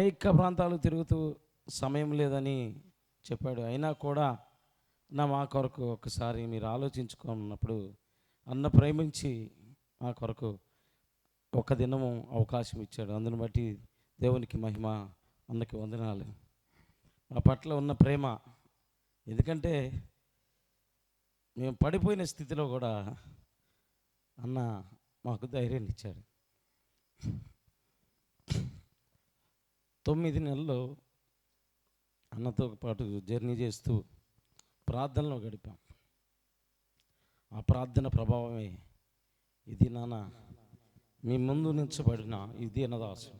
అనేక ప్రాంతాలు తిరుగుతూ సమయం లేదని చెప్పాడు. అయినా కూడా నా మా కొరకు ఒకసారి మీరు ఆలోచించుకున్నప్పుడు అన్న ప్రేమించి మా కొరకు ఒక దినము అవకాశం ఇచ్చాడు. అందుని బట్టి దేవునికి మహిమ అన్నకి వందనాలు. మా పట్ల ఉన్న ప్రేమ ఎందుకంటే మేము పడిపోయిన స్థితిలో కూడా అన్న మాకు ధైర్యాన్ని ఇచ్చాడు. తొమ్మిది నెలలు అన్నతో పాటు జర్నీ చేస్తూ ప్రార్థనలో గడిపాం. ఆ ప్రార్థన ప్రభావమే ఇది నాన్న మీ ముందు నించబడిన ఇది అన్నదాసు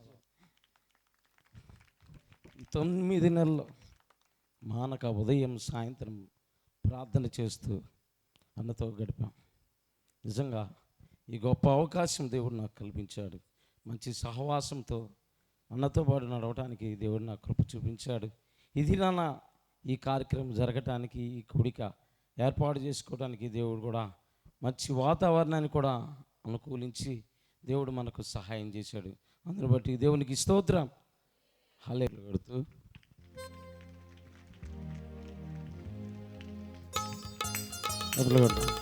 తొమ్మిది నెలలు మానక ఉదయం సాయంత్రం ప్రార్థన చేస్తూ అన్నతో గడిపాం. నిజంగా ఈ గొప్ప అవకాశం దేవుడు నాకు కల్పించాడు. మంచి సహవాసంతో అన్నతో పాటు నడవటానికి దేవుడు నా కృప చూపించాడు. ఇది నాన్న ఈ కార్యక్రమం జరగటానికి ఈ కూడిక ఏర్పాటు చేసుకోవడానికి దేవుడు కూడా మంచి వాతావరణాన్ని కూడా అనుకూలించి దేవుడు మనకు సహాయం చేశాడు. అందుని బట్టి దేవునికి స్తోత్రం. హలే కడుతూ కడుతూ